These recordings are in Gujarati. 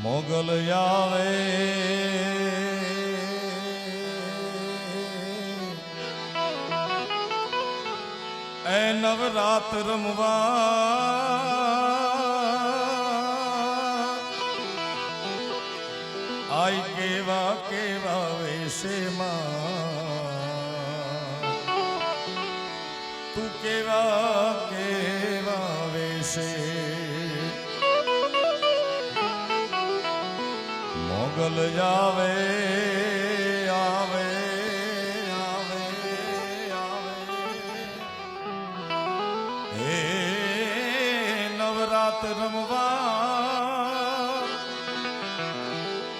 મોગલ આવે. એ નવરાત રમવા આઈ કેવા કેવા વેશેમાં તું કેવા કેવા મોગલ આવે આવે આવે આવે હે નવરાત રમવા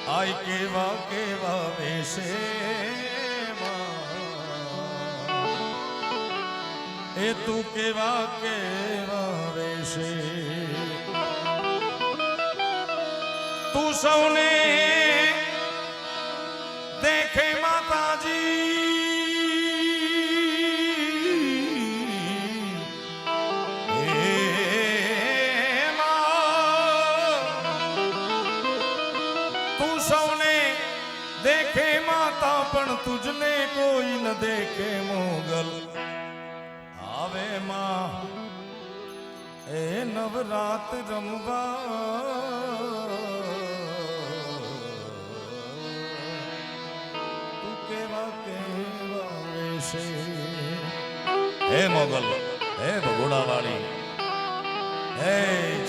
આય કેવા કેવા વેશે એ તું કેવા કેવા વેશે તું સૌને સૌને દેખે માતા, પણ તુજને કોઈ ન દેખે મોગલ. આવે માં, એ નવરાત રમવા. તું કેવા કેવા હે મોગલ, હે ભગોડાવાળી, હે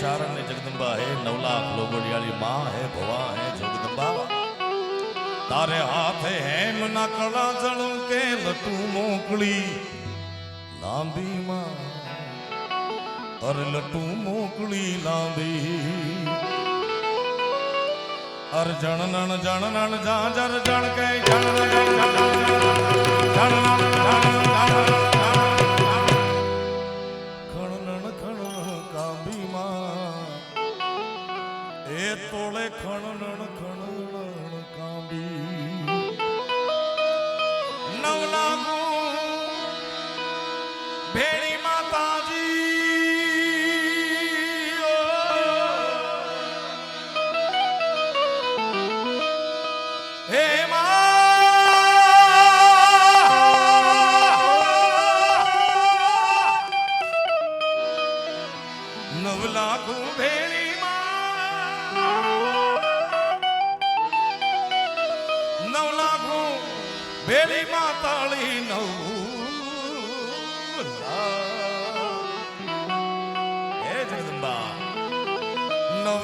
ચારણ ને જગદંબા હે નવલાખ લોગોડિયાળી માં હે ભવા હે જગદંબા તારે હાથે હેમ ના કળા જણું કે લટું મોકળી લાંબી માં અર લટું મોકળી લાંબી અર જણનણ જણનણ જા જર જણ કે જણ જણ જણ ખણનણ no, no.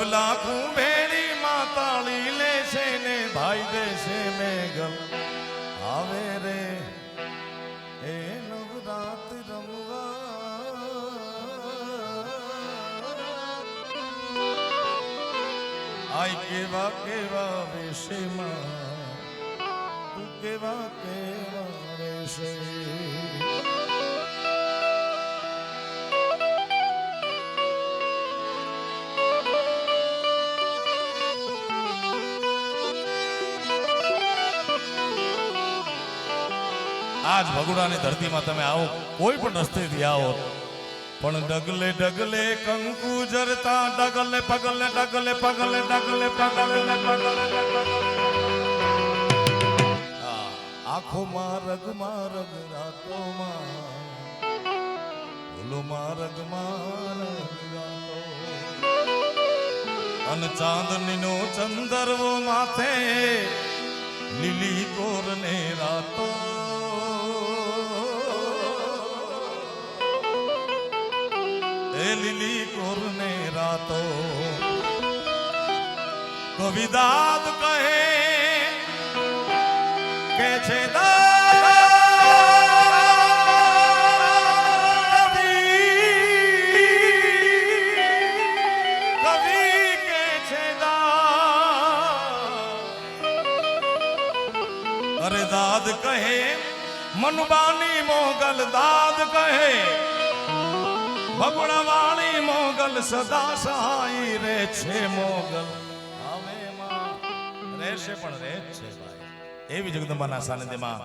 લાખું આજ ભગુડાની ધરતીમાં તમે આવો કોઈ પણ રસ્તેથી આવો પણ ડગલે ડગલે કંકુ જરતા ડગલે પગલે ડગલે પગલે ડગલે પગલે પગલે આખો મારગ મારગ રાતોમાં બોલો મારગ મારગ રાતો અન ચાંદનીનો ચંદરવો માથે લીલી કોરને રાતો લીલી કોરને રાતો. કવિદાદ કહે કે છે અરે દાદ કહે મનબાની મોગલ દાદ કહે ભગવણ વાળી મોગલ સદા સહાય રે છે મોગલ. હવે માં. રહેશે પણ રહે છે ભાઈ. એવી જગદંબાના સાનિધ્યમાં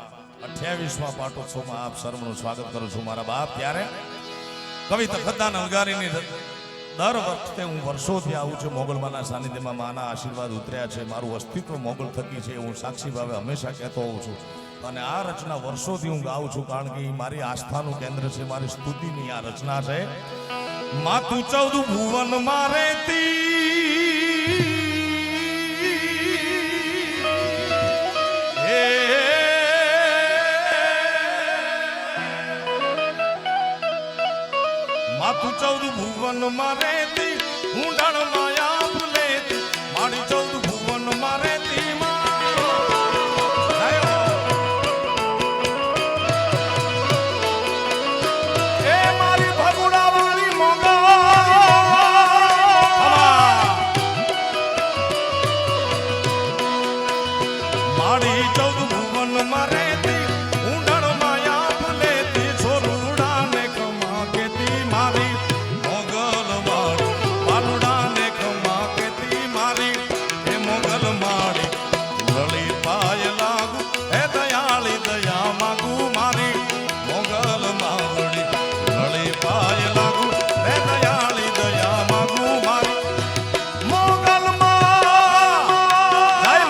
અઠ્યાવીસમાં પાટોત્સવમાં આપ સર્વનું સ્વાગત કરું છું મારા બાપ. ત્યારે કવિ તખતદાન અંગારીની દર વખતે હું વર્ષોથી આવું છું મોગલમાના સાનિધ્યમાં માના આશીર્વાદ ઉતર્યા છે. મારું અસ્તિત્વ મોગલ થકી છે. હું સાક્ષી ભાવે હંમેશા કહેતો હોઉં છું. અને આ રચના વર્ષોથી હું ગાઉં છું કારણ કે મારી આસ્થાનું કેન્દ્ર છે, મારી સ્તુતિની આ રચના છે. માથું ચૌદ ભુવન મારે માથું ચૌદ ભુવન મારે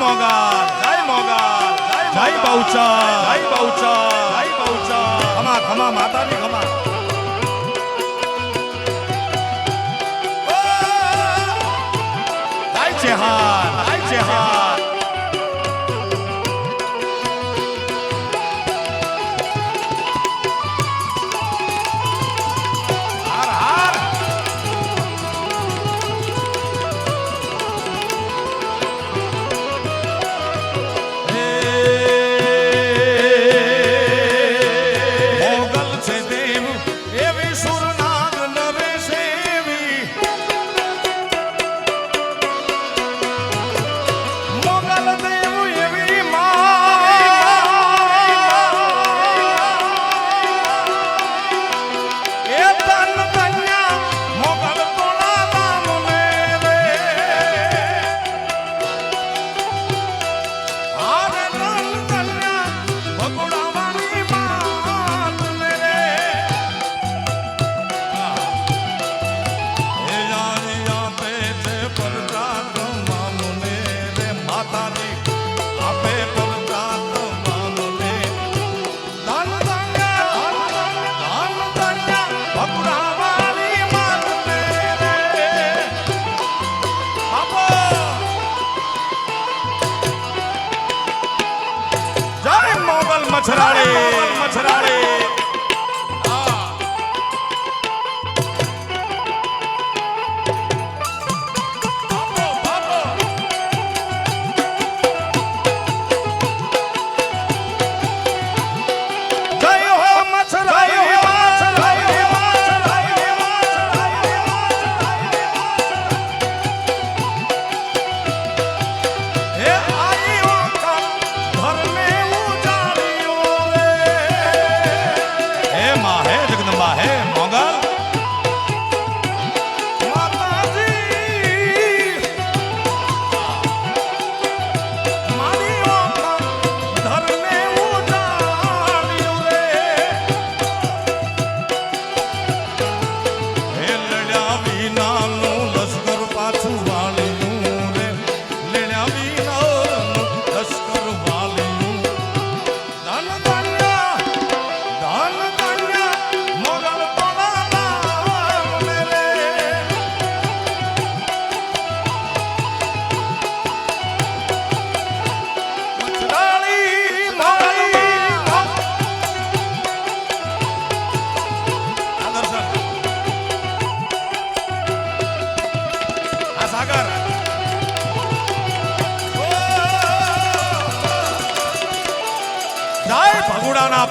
મોગલ જય મોગલ જય બહુચા જય બહુચા જય બહુચા ખમા ખમા માતાની ખમા જય ચેહાન જય ચેહાન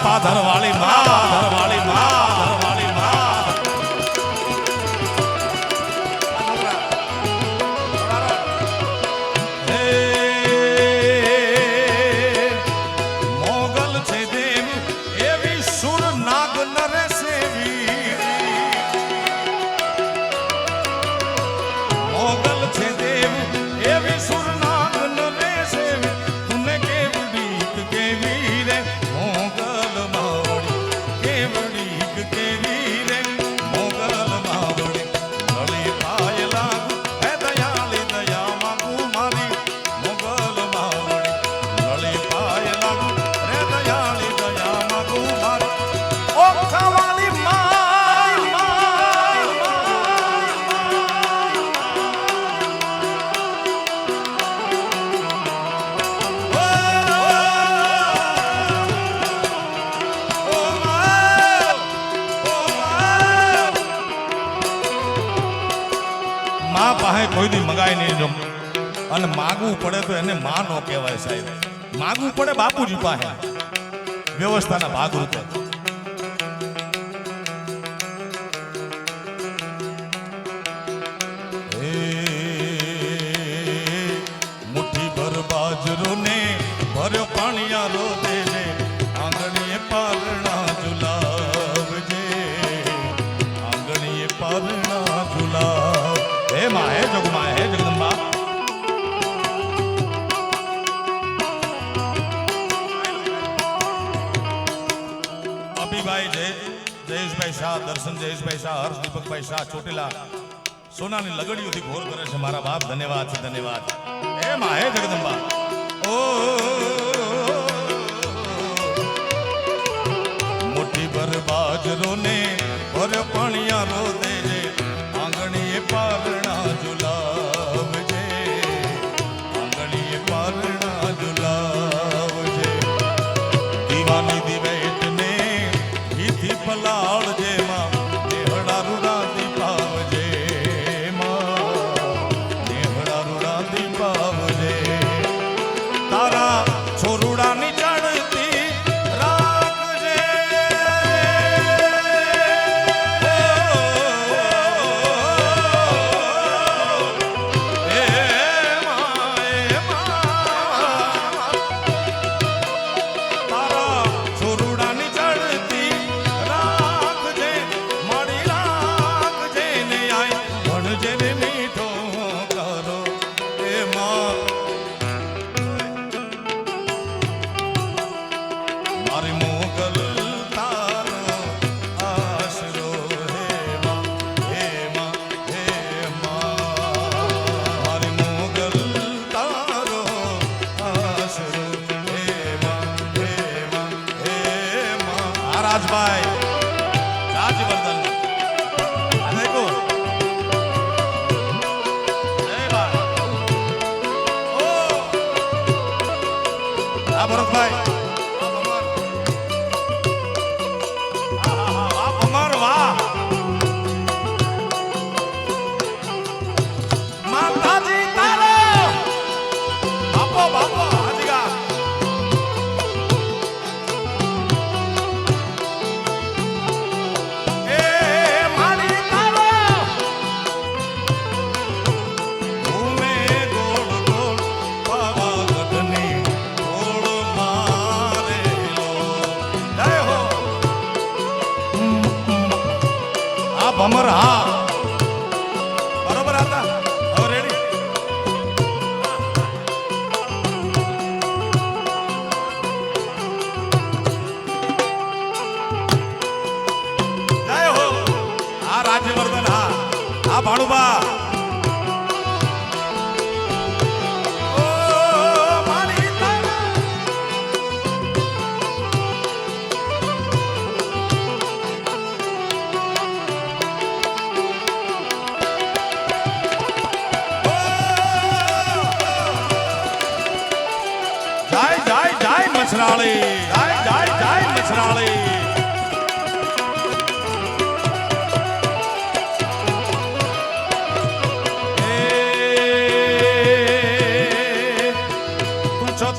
પાધર વાળી માં પાધરમાં કોઈ દી નહીં નહીં અને માગવું પડે તો એને માં ન કહેવાય સાહેબ. માગવું પડે બાપુજી પાસે. વ્યવસ્થાના ભાગરૂપે. જયેશભાઈ શાહ હર્ષ દીપકભાઈ શાહ ચોટીલા. સોનાની લગડીઓથી ઘોર કરે છે મારા બાપ. ધન્યવાદ છે, ધન્યવાદ. એ માં હે જગદંબા. ઓ, મોટી ભર ને ભર પણિયા રોદ રાજભાઈ. રાજવર્ધન. ભરતભાઈ.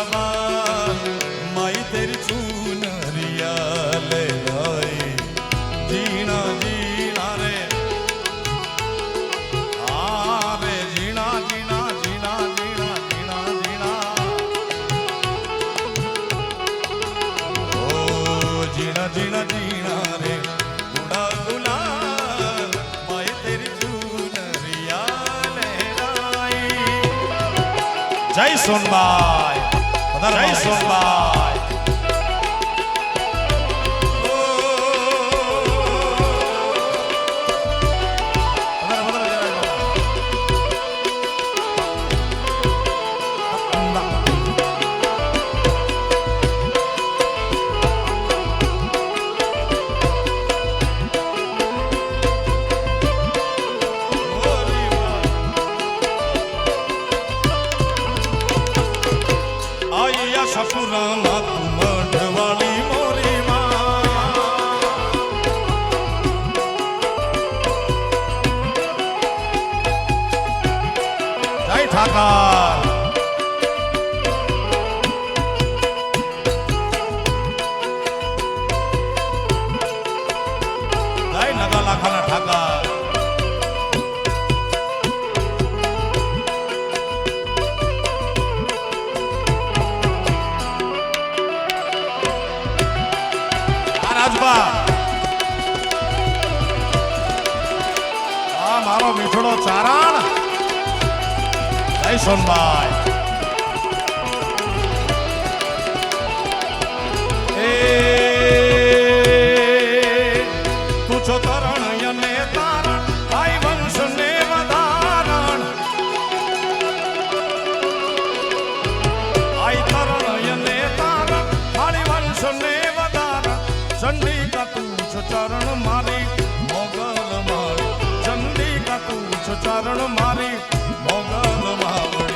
રમા માઈ તેર ચૂન હરિયા લે લાઈ જીણા જીણા રે આ રે જીણા જીણા જીણા જીણા જીણા જીણા ઓ જીણા જીણા જીણા રે ગુડા ગુલા માઈ તેર ચૂન હરિયા લે લાઈ જય સોનબા જય સોનબાઈ રાજભા આ મારો મીઠડો ચારણ. જય સોનભાઈ ચંડી કાકુશ ચરણ મારી મોગલ મારી. ચંડી કાકુશ ચરણ મારી મોગલ મારી.